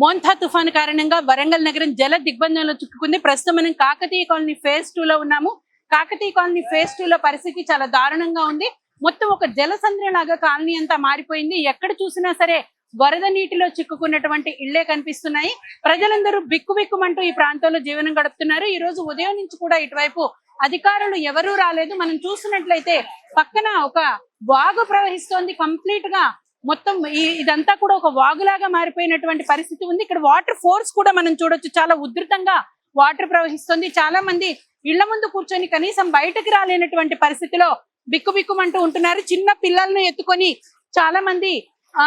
మోన్థా తుఫాను కారణంగా వరంగల్ నగరం జల దిగ్బంధంలో చిక్కుకుంది. ప్రస్తుతం మనం కాకతీయ కాలనీ ఫేజ్ టూ లో ఉన్నాము. కాకతీయ కాలనీ ఫేజ్ టూ లో పరిస్థితి చాలా దారుణంగా ఉంది. మొత్తం ఒక జలసంద్రం లాగా కాలనీ అంతా మారిపోయింది. ఎక్కడ చూసినా సరే వరద నీటిలో చిక్కుకున్నటువంటి ఇళ్ళే కనిపిస్తున్నాయి. ప్రజలందరూ బిక్కుబిక్కుమంటూ ఈ ప్రాంతంలో జీవనం గడుపుతున్నారు. ఈ రోజు ఉదయం నుంచి కూడా ఇటువైపు అధికారులు ఎవరూ రాలేదు. మనం చూసినట్లయితే పక్కన ఒక వాగు ప్రవహిస్తోంది. కంప్లీట్గా మొత్తం ఈ- ఇదంతా కూడా ఒక వాగులాగా మారిపోయినటువంటి పరిస్థితి ఉంది. ఇక్కడ వాటర్ ఫోర్స్ కూడా మనం చూడొచ్చు. చాలా ఉధృతంగా వాటర్ ప్రవహిస్తుంది. చాలా మంది ఇళ్ళ ముందు కూర్చొని కనీసం బయటకు రాలేనటువంటి పరిస్థితిలో బిక్కుబిక్కుమంటూ ఉంటున్నారు. చిన్న పిల్లలను ఎత్తుకొని చాలా మంది ఆ,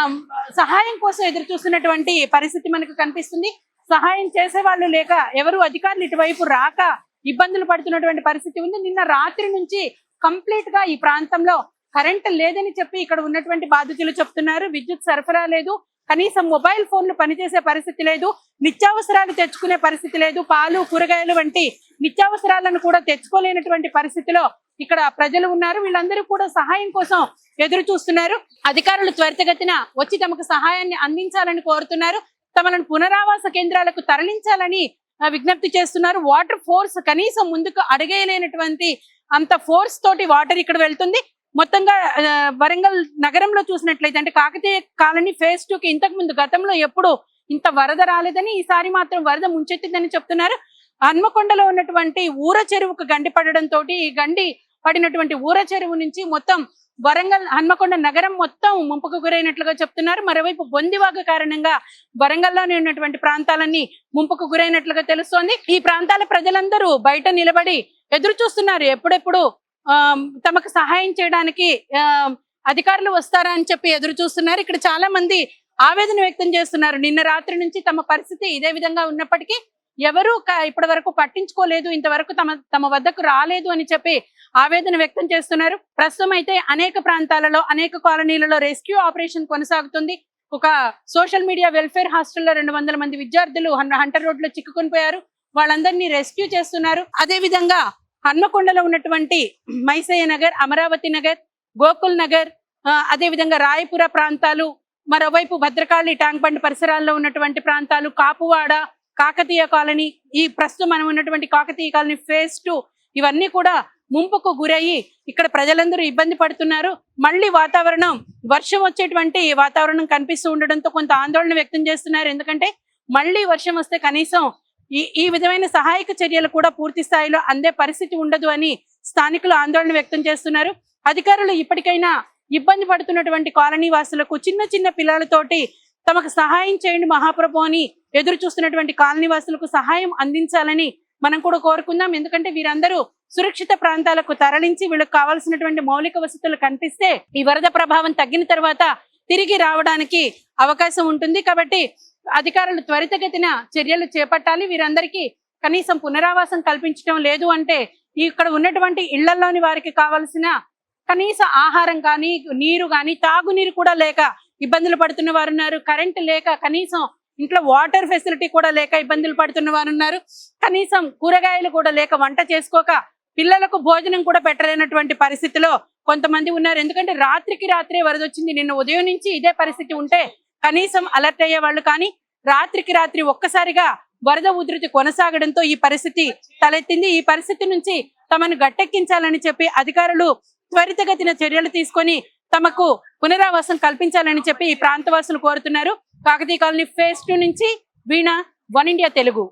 సహాయం కోసం ఎదురు చూస్తున్నటువంటి పరిస్థితి మనకు కనిపిస్తుంది. సహాయం చేసే వాళ్ళు లేక ఎవరు అధికారులు ఇటువైపు రాక ఇబ్బందులు పడుతున్నటువంటి పరిస్థితి ఉంది. నిన్న రాత్రి నుంచి కంప్లీట్గా ఈ ప్రాంతంలో కరెంట్ లేదని చెప్పి ఇక్కడ ఉన్నటువంటి బాధితులు చెప్తున్నారు. విద్యుత్ సరఫరా లేదు. కనీసం మొబైల్ ఫోన్లు పనిచేసే పరిస్థితి లేదు. నిత్యావసరాలు తెచ్చుకునే పరిస్థితి లేదు. పాలు కూరగాయలు వంటి నిత్యావసరాలను కూడా తెచ్చుకోలేనటువంటి పరిస్థితిలో ఇక్కడ ప్రజలు ఉన్నారు. వీళ్ళందరూ కూడా సహాయం కోసం ఎదురు చూస్తున్నారు. అధికారులు త్వరితగతిన వచ్చి తమకు సహాయాన్ని అందించాలని కోరుతున్నారు. తమలను పునరావాస కేంద్రాలకు తరలించాలని విజ్ఞప్తి చేస్తున్నారు. వాటర్ ఫోర్స్ కనీసం ముందుకు అడగలేనటువంటి అంత ఫోర్స్ తోటి వాటర్ ఇక్కడ వెళ్తుంది. మొత్తంగా వరంగల్ నగరంలో చూసినట్లయితే అంటే కాకతీయ కాలనీ ఫేజ్ టూకి ఇంతకు ముందు గతంలో ఎప్పుడు ఇంత వరద రాలేదని ఈసారి మాత్రం వరద ముంచెత్తిందని చెప్తున్నారు. హన్మకొండలో ఉన్నటువంటి ఊర చెరువుకు గండి పడడంతో ఈ గండి పడినటువంటి ఊర చెరువు నుంచి మొత్తం వరంగల్ హన్మకొండ నగరం మొత్తం ముంపుకు గురైనట్లుగా చెప్తున్నారు. మరోవైపు బొందివాగ కారణంగా వరంగల్లోనే ఉన్నటువంటి ప్రాంతాలన్నీ ముంపుకు గురైనట్లుగా తెలుస్తోంది. ఈ ప్రాంతాల ప్రజలందరూ బయట నిలబడి ఎదురు చూస్తున్నారు ఎప్పుడెప్పుడు తమకు సహాయం చేయడానికి ఆ, అధికారులు వస్తారా అని చెప్పి ఎదురు చూస్తున్నారు. ఇక్కడ చాలా మంది ఆవేదన వ్యక్తం చేస్తున్నారు. నిన్న రాత్రి నుంచి తమ పరిస్థితి ఇదే విధంగా ఉన్నప్పటికీ ఎవరు ఇప్పటి వరకు పట్టించుకోలేదు ఇంతవరకు తమ తమ వద్దకు రాలేదు అని చెప్పి ఆవేదన వ్యక్తం చేస్తున్నారు. ప్రస్తుతం అయితే అనేక ప్రాంతాలలో అనేక కాలనీలలో రెస్క్యూ ఆపరేషన్ కొనసాగుతుంది. ఒక సోషల్ మీడియా వెల్ఫేర్ హాస్టల్లో రెండు వందల మంది విద్యార్థులు హంటర్ రోడ్లో చిక్కుకొని పోయారు. వాళ్ళందరినీ రెస్క్యూ చేస్తున్నారు. అదే విధంగా హన్మకొండలో ఉన్నటువంటి మైసయ్య నగర్ అమరావతి నగర్ గోకుల్ నగర్ ఆ, అదే విధంగా రాయపుర ప్రాంతాలు మరోవైపు భద్రకాళి ట్యాంక్ బండ్ పరిసరాల్లో ఉన్నటువంటి ప్రాంతాలు కాపువాడ కాకతీయ కాలనీ ఈ ప్రస్తుతం మనం ఉన్నటువంటి కాకతీయ కాలనీ ఫేజ్ టూ ఇవన్నీ కూడా ముంపుకు గురయ్యి ఇక్కడ ప్రజలందరూ ఇబ్బంది పడుతున్నారు. మళ్ళీ వాతావరణం వర్షం వచ్చేటువంటి వాతావరణం కనిపిస్తూ ఉండడంతో కొంత ఆందోళన వ్యక్తం చేస్తున్నారు. ఎందుకంటే మళ్ళీ వర్షం వస్తే కనీసం ఈ ఈ విధమైన సహాయక చర్యలు కూడా పూర్తి స్థాయిలో అందే పరిస్థితి ఉండదు అని స్థానికులు ఆందోళన వ్యక్తం చేస్తున్నారు. అధికారులు ఇప్పటికైనా ఇబ్బంది పడుతున్నటువంటి కాలనీ వాసులకు చిన్న చిన్న పిల్లలతోటి తమకు సహాయం చేయండి మహాప్రభు అని ఎదురు చూస్తున్నటువంటి కాలనీ వాసులకు సహాయం అందించాలని మనం కూడా కోరుకుందాం. ఎందుకంటే వీరందరూ సురక్షిత ప్రాంతాలకు తరలించి వీళ్ళకి కావాల్సినటువంటి మౌలిక వసతులు కనిపిస్తే ఈ వరద ప్రభావం తగ్గిన తర్వాత తిరిగి రావడానికి అవకాశం ఉంటుంది. కాబట్టి అధికారులు త్వరితగతిన చర్యలు చేపట్టాలి. వీరందరికీ కనీసం పునరావాసం కల్పించడం లేదు అంటే ఇక్కడ ఉన్నటువంటి ఇళ్ళలోని వారికి కావలసిన కనీస ఆహారం కానీ నీరు కానీ తాగునీరు కూడా లేక ఇబ్బందులు పడుతున్న వారు ఉన్నారు కరెంట్ లేక కనీసం ఇంట్లో వాటర్ ఫెసిలిటీ కూడా లేక ఇబ్బందులు పడుతున్న వారు ఉన్నారు కనీసం కూరగాయలు కూడా లేక వంట చేసుకోక పిల్లలకు భోజనం కూడా పెట్టలేనటువంటి పరిస్థితిలో కొంతమంది ఉన్నారు. ఎందుకంటే రాత్రికి రాత్రే వరదొచ్చింది. నిన్న ఉదయం నుంచి ఇదే పరిస్థితి ఉంటే కనీసం అలర్ట్ అయ్యే వాళ్ళు కానీ రాత్రికి రాత్రి ఒక్కసారిగా వరద ఉధృతి కొనసాగడంతో ఈ పరిస్థితి తలెత్తింది. ఈ పరిస్థితి నుంచి తమను గట్టెక్కించాలని చెప్పి అధికారులు త్వరితగతిన చర్యలు తీసుకొని తమకు పునరావాసం కల్పించాలని చెప్పి ఈ ప్రాంతవాసులు కోరుతున్నారు. కాకతీయ కాలనీ ఫేజ్ టూ నుంచి వీణ వన్ ఇండియా తెలుగు.